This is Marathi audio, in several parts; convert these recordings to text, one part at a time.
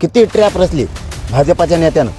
किती ट्रॅप रचली? भाजपाच्या नेत्यानं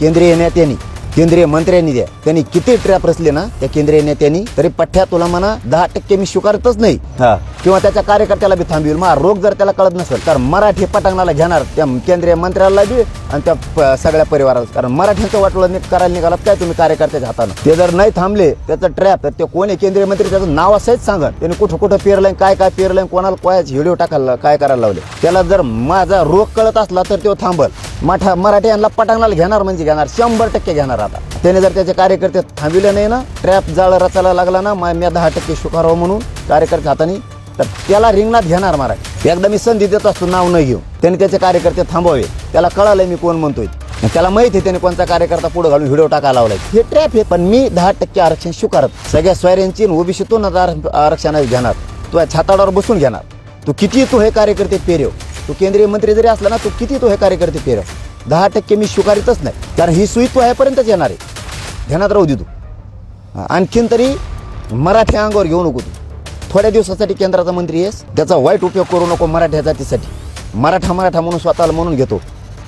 केंद्रीय नेत्यांनी केंद्रीय मंत्र्यांनी द्या. त्यांनी किती ट्रॅप रचले ना त्या केंद्रीय नेत्यांनी? तरी पठ्ठ्या तुला म्हणा दहा टक्के मी स्वीकारतच नाही. हा. किंवा त्याच्या कार्यकर्त्याला बी थांबवील मग रोग जर त्याला कळत नसेल तर मराठी पटांगणाला घेणार त्या केंद्रीय मंत्र्याला बी आणि त्या प- सगळ्या परिवाराला. कारण मराठ्यांचं वाटोळं नि- करायला निघाला काय तुम्ही कार्यकर्त्याच्या हातानं? ते जर नाही थांबले त्याचं ट्रॅप तर ते कोणी केंद्रीय मंत्री त्याचं नाव असाच सांगा त्याने कुठं कुठं पेरलंय काय काय पेरलंय कोणाला काय व्हिडिओ टाकायला काय करायला लावले? त्याला जर माझा रोग कळत असला तर तो थांबल. मठा मराठ्यांना पटांगणाला घेणार म्हणजे घेणार. शंभर टक्के घेणार आता. त्याने जर त्याचे कार्यकर्ते थांबविले नाही ना ट्रॅप जाळ रचायला लागला ना मा- मी दहा टक्के स्वीकारावं म्हणून कार्यकर्ते हाताने तर त्याला रिंगणात घेणार मराठी एकदा मी संधी देत असतो नाव न घेऊ. त्याने त्याचे कार्यकर्ते थांबवावे. त्याला कळालंय मी कोण म्हणतोय. आणि त्याला माहिती आहे त्याने कोणता कार्यकर्ता पुढे घालून व्हिडिओ टाकायला लावलाय. हे ट्रॅप आहे पण मी दहा टक्के आरक्षण स्वीकारत. सगळ्या स्वयंची ओबीसीतून आरक्षण घेणार. तू छाताडावर बसून घेणार. तू किती तू हे कार्यकर्ते पेरव. तू केंद्रीय मंत्री जरी असला ना तू किती तू हे कार्यकर्ते पेरव. दहा टक्के मी स्वीकारितच नाही. कारण ही सुई तू ह्यापर्यंतच येणार आहे. ध्यानात राहू दे तू. आणखीन तरी मराठी अंगावर घेऊ नको तू. थोड्या दिवसासाठी केंद्राचा मंत्री आहेस त्याचा वाईट उपयोग करू नको मराठ्या जातीसाठी. मराठा मराठा म्हणून स्वतःला म्हणून घेतो.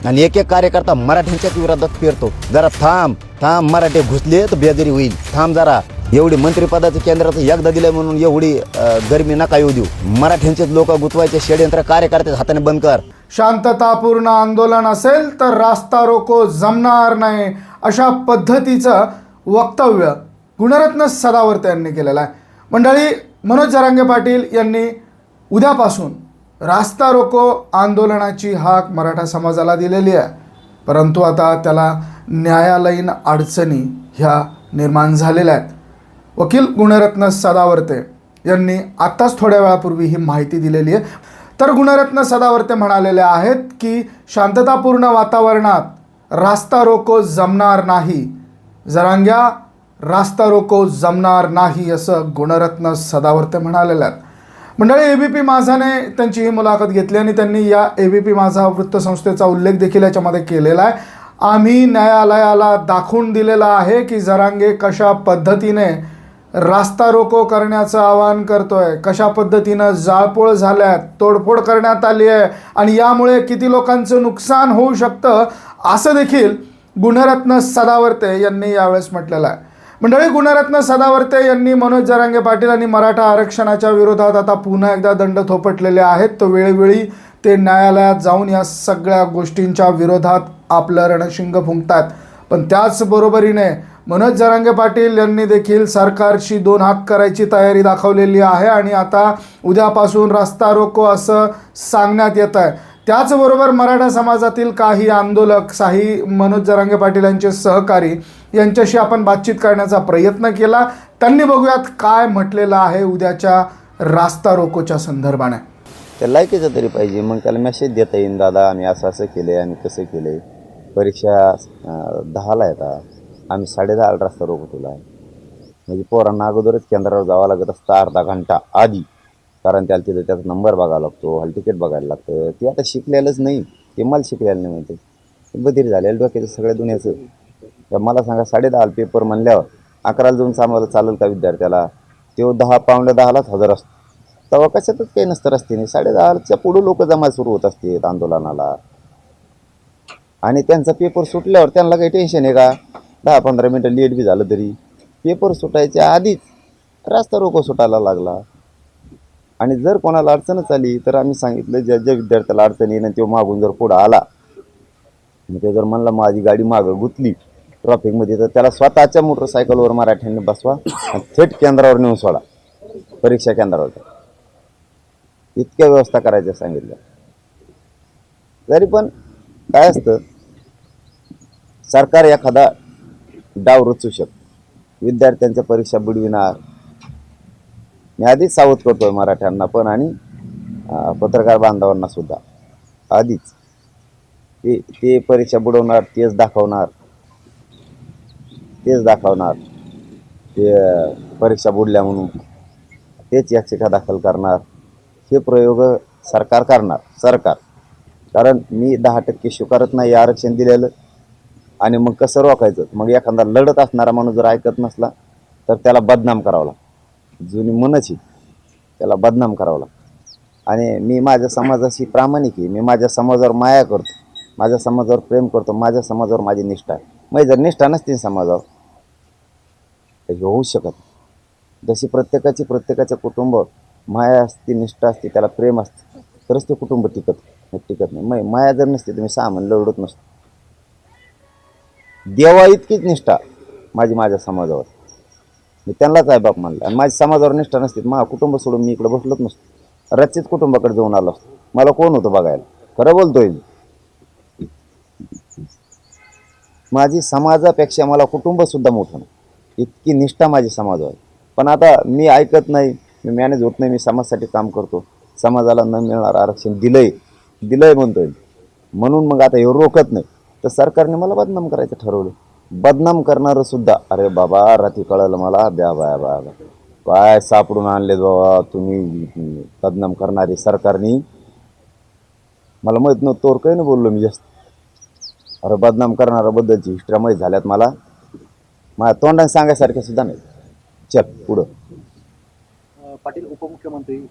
आणि एक एक कार्यकर्ता मराठ्यांच्याच विरोधात फिरतो. जरा थांब थांब मराठे घुसले तर बेजरी होईल. थांब जरा एवढी मंत्रिपदाचं केंद्राचं एकदा दिलं म्हणून एवढी गर्मी गरमी नका येऊ देऊ. मराठ्यांचेच लोक गुतवायचे षडयंत्र कार्यकर्त्याच्या हाताने बंद कर. शांततापूर्ण आंदोलन असेल तर रास्ता रोको जमणार नाही अशा पद्धतीचं वक्तव्य गुणरत्न सदावर्ते यांनी केलेलं आहे. मंडळी मनोज जरांगे पाटील यांनी उद्यापासून रास्ता रोको आंदोलनाची हाक मराठा समाजाला दिलेली आहे. परंतु आता त्याला न्यायालयीन अडचणी ह्या निर्माण झालेल्या आहेत. वकील गुणरत्न सदावर्ते यांनी आत्ताच थोड्या वेळापूर्वी ही माहिती दिलेली आहे. तर गुणरत्न सदावर्ते म्हणालेले आहेत की शांततापूर्ण वातावरणात रास्ता रोको जमणार नाही. जरांग्या रास्ता रोको जमणार नाही असं गुणरत्न सदावर्ते म्हणालेलं आहेत. मंडळी ए बी पी माझाने त्यांची ही मुलाखत घेतली आणि त्यांनी या ए बी पी माझा वृत्तसंस्थेचा उल्लेख देखील याच्यामध्ये केलेला आहे. आम्ही न्यायालयाला दाखवून दिलेला आहे की जरांगे कशा पद्धतीने रास्ता रोको करण्याचं आवाहन करतोय कशा पद्धतीनं जाळपोळ झाल्यात तोडफोड करण्यात आली आहे आणि यामुळे किती लोकांचं नुकसान होऊ शकतं असं देखील गुणरत्न सदावर्ते यांनी यावेळेस म्हटलेलं आहे. मंडळी गुणरत्न सदावर्ते यांनी मनोज जरांगे पाटील आणि मराठा आरक्षणाच्या विरोधात आता पुन्हा एकदा दंड थोपटलेले आहेत. तर वेळोवेळी ते न्यायालयात जाऊन या सगळ्या गोष्टींच्या विरोधात आपलं रणशिंग फुंकतात. पण त्याचबरोबरीने मनोज जरांगे पाटील यांनी देखील सरकारशी दोन हात करायची तयारी दाखवलेली आहे आणि आता उद्यापासून रस्ता रोको असं सांगण्यात येत आहे त्याचबरोबर मराठा समाजातील काही आंदोलक साही मनोज जरांगे पाटील यांचे सहकारी यांच्याशी आपण बातचीत करण्याचा प्रयत्न केला. त्यांनी बघूयात काय म्हटलेलं आहे उद्याच्या रास्ता रोकोच्या संदर्भाने. त्या लायकीचं तरी पाहिजे. मग त्याला मेसेज देता येईन दादा आम्ही असं असं केलं आहे आम्ही कसं केलं आहे परीक्षा दहाला येतात आम्ही साडेदहाला रस्ता रोखतो तुला. म्हणजे पोरांना अगोदरच केंद्रावर जावं लागत असतं अर्धा घंटा आधी. कारण त्याला तिथं त्याचा नंबर बघावा लागतो हॉल तिकीट बघायला लागतं. ते आता शिकलेलंच नाही. ते मला शिकलेलं नाही माहिती. बधीर झालेलं डोक्याचं सगळ्या दुनियाचं. तर मला सांगा साडेदहाला पेपर म्हणल्यावर अकराला जाऊन सामाला चालेल का विद्यार्थ्याला? तो दहा पावणे दहालाच हजर असतो. तेव्हा कशातच काही नसतं रस्त्याने. साडेदहाच्या पुढं लोक जमा सुरू होत असतात आंदोलनाला. आणि त्यांचा पेपर सुटल्यावर त्यांना काही टेन्शन आहे का? दहा पंधरा मिनटं लेट बी झालं तरी. पेपर सुटायच्या आधीच रस्ता रोको सुटायला लागला. आणि जर कोणाला अडचणच आली तर आम्ही सांगितलं ज्या ज्या विद्यार्थ्याला अडचण येईन तो मागून जर पुढं आला मग ते जर म्हणला माझी गाडी मागं गुतली ट्रॉफिकमध्ये तर त्याला स्वतःच्या मोटरसायकलवर मराठ्यांनी बसवा आणि थेट केंद्रावर नेऊन सोडा परीक्षा केंद्रावर इतक्या व्यवस्था करायच्या सांगितल्या. तरी पण काय असतं सरकार एखादा डाव रचू शकतो. विद्यार्थ्यांच्या परीक्षा बुडविणार मी आधीच सावध करतोय मराठ्यांना पण आणि पत्रकार बांधवांना सुद्धा. आधीच. ते ते परीक्षा बुडवणार तेच दाखवणार. तेच दाखवणार. ते परीक्षा बुडल्या म्हणून. तेच याचिका दाखल करणार. हे प्रयोग सरकार करणार. सरकार. कारण मी दहा टक्के स्वीकारत नाही आरक्षण दिलेलं. आणि मग कसं रोखायचं? मग एखादा लढत असणारा माणूस जर ऐकत नसला तर त्याला बदनाम करावं लागतो. जुनी मनच आहे त्याला बदनाम करावं लागतं. आणि मी माझ्या समाजाशी प्रामाणिक आहे. मी माझ्या समाजावर माया करतो. माझ्या समाजावर प्रेम करतो. माझ्या समाजावर माझी निष्ठा आहे. मग जर निष्ठा नसती समाजावर तर हे होऊ शकत जशी प्रत्येकाची प्रत्येकाच्या कुटुंब माया असते निष्ठा असते त्याला प्रेम असते तरच ते कुटुंब टिकत टिकत नाही. मग माया जर नसते तुम्ही सहा म्हणलं लढत नसतो. देवा इतकीच निष्ठा माझी माझ्या समाजावर. मी त्यांनाच आहे बाप म्हणलं. आणि माझ्या समाजावर निष्ठा नसते माझं कुटुंब सोडून मी इकडे बसलोच नसतो. रचित कुटुंबाकडे जाऊन आलो असतो. मला कोण होतं बघायला? खरं बोलतोय मी. माझी समाजापेक्षा मला कुटुंबसुद्धा मोठं नाही. इतकी निष्ठा माझी समाजावर आहे. पण आता मी ऐकत नाही मी मॅनेज होत नाही मी समाजासाठी काम करतो. समाजाला न मिळणारं आरक्षण दिलंय. दिलंय म्हणतोय म्हणून मग आता हे रोखत नाही. तर सरकारने मला बदनाम करायचं ठरवलं बदनाम करणारं सुद्धा. अरे बाबा रात्री कळलं मला. ब्या बाया बाया बा. काय सापडून आणले बाबा तुम्ही? बदनाम करणारे सरकारनी. मला माहीत नव्हतं तोर काही नाही बोललो मी जास्त. अरे बदनाम करणाऱ्याबद्दलची हिस्ट्री माहीत झाल्यात मला. माझ्या तोंडाने सांगायसारख्या सुद्धा नाही. चल पुढं. पाटील उपमुख्यमंत्री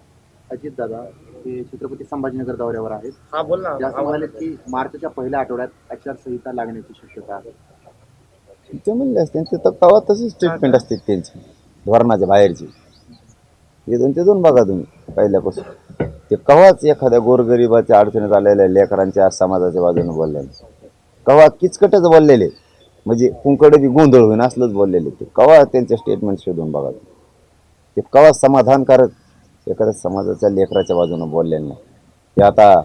अजित दादा हे छत्रपती संभाजीनगर दौऱ्यावर आहेत. हा बोल ना. की मार्चच्या पहिल्या आठवड्यात आचारसंहिता लागण्याची शक्यता आहे. ते म्हणले असते. ते तर कवा तशीच ट्रीटमेंट असते त्यांची. धोरणाच्या बाहेरची. हे दोन ते दोन बघा तुम्ही पहिल्यापासून. ते कवाच एखाद्या गोरगरिबाच्या अडचणीत आलेल्या लेकरांच्या समाजाच्या बाजूने बोललेले. कवा किचकटच बोललेले. म्हणजे कुंकडे बी गोंधळ होईन असलंच बोललेले. ते कवा त्यांचे स्टेटमेंट शोधून बघा. ते कवा समाधानकारक एखाद्या समाजाच्या लेकराच्या बाजूने बोललेले नाही. ते आता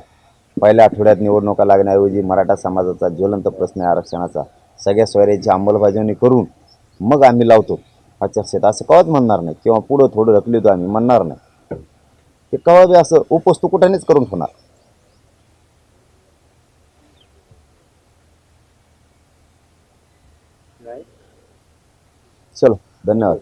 पहिल्या आठवड्यात निवडणुका लागण्याऐवजी मराठा समाजाचा ज्वलंत प्रश्न आहे आरक्षणाचा. सगळ्या सोयऱ्यांची अंमलबजावणी करून मग आम्ही लावतो. हा चर्चेत असं कवाच म्हणणार नाही. किंवा पुढं थोडं ढकलतो आम्ही म्हणणार नाही. ते कवा बी असं उपस्तू कुठानेच करून होणार चलो धन्यवाद.